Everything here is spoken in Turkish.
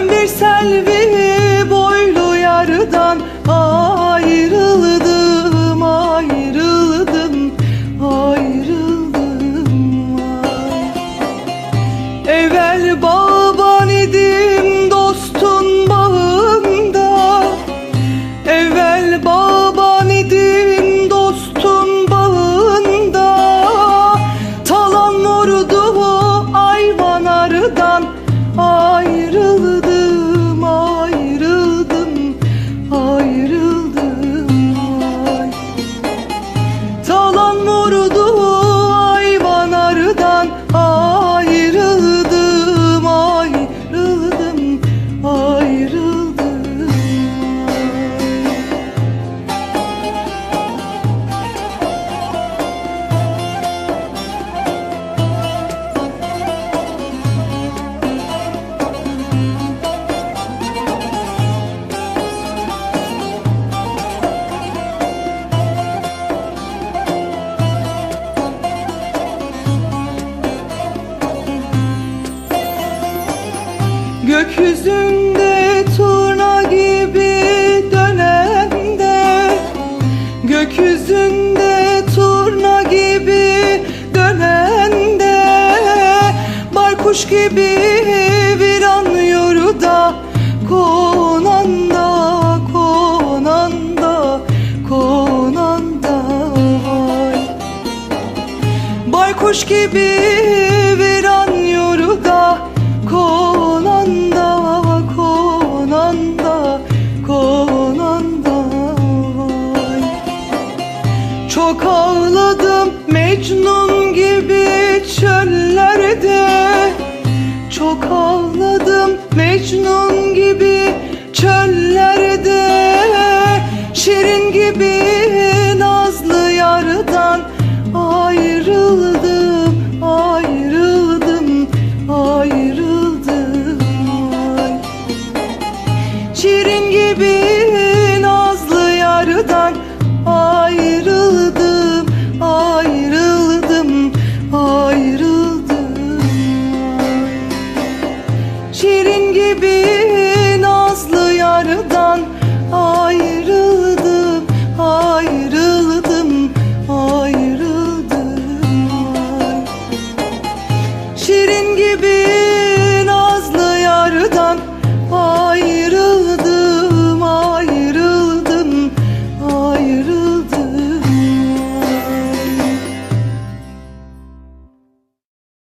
Ben bir selvi boylu yarıdan ayrıldım ayrıldım. Gökyüzünde turna gibi dönende Gökyüzünde turna gibi dönende Baykuş gibi viran yoruda Konanda, konanda, konanda. Vay Baykuş gibi Ağladım Mecnun gibi çöllerde. Çok ağladım Mecnun gibi çöllerde. Şirin gibi nazlı yardan Ayrıldım, ayrıldım, ayrıldım. Ay. Şirin gibi nazlı yardan ayrıldım.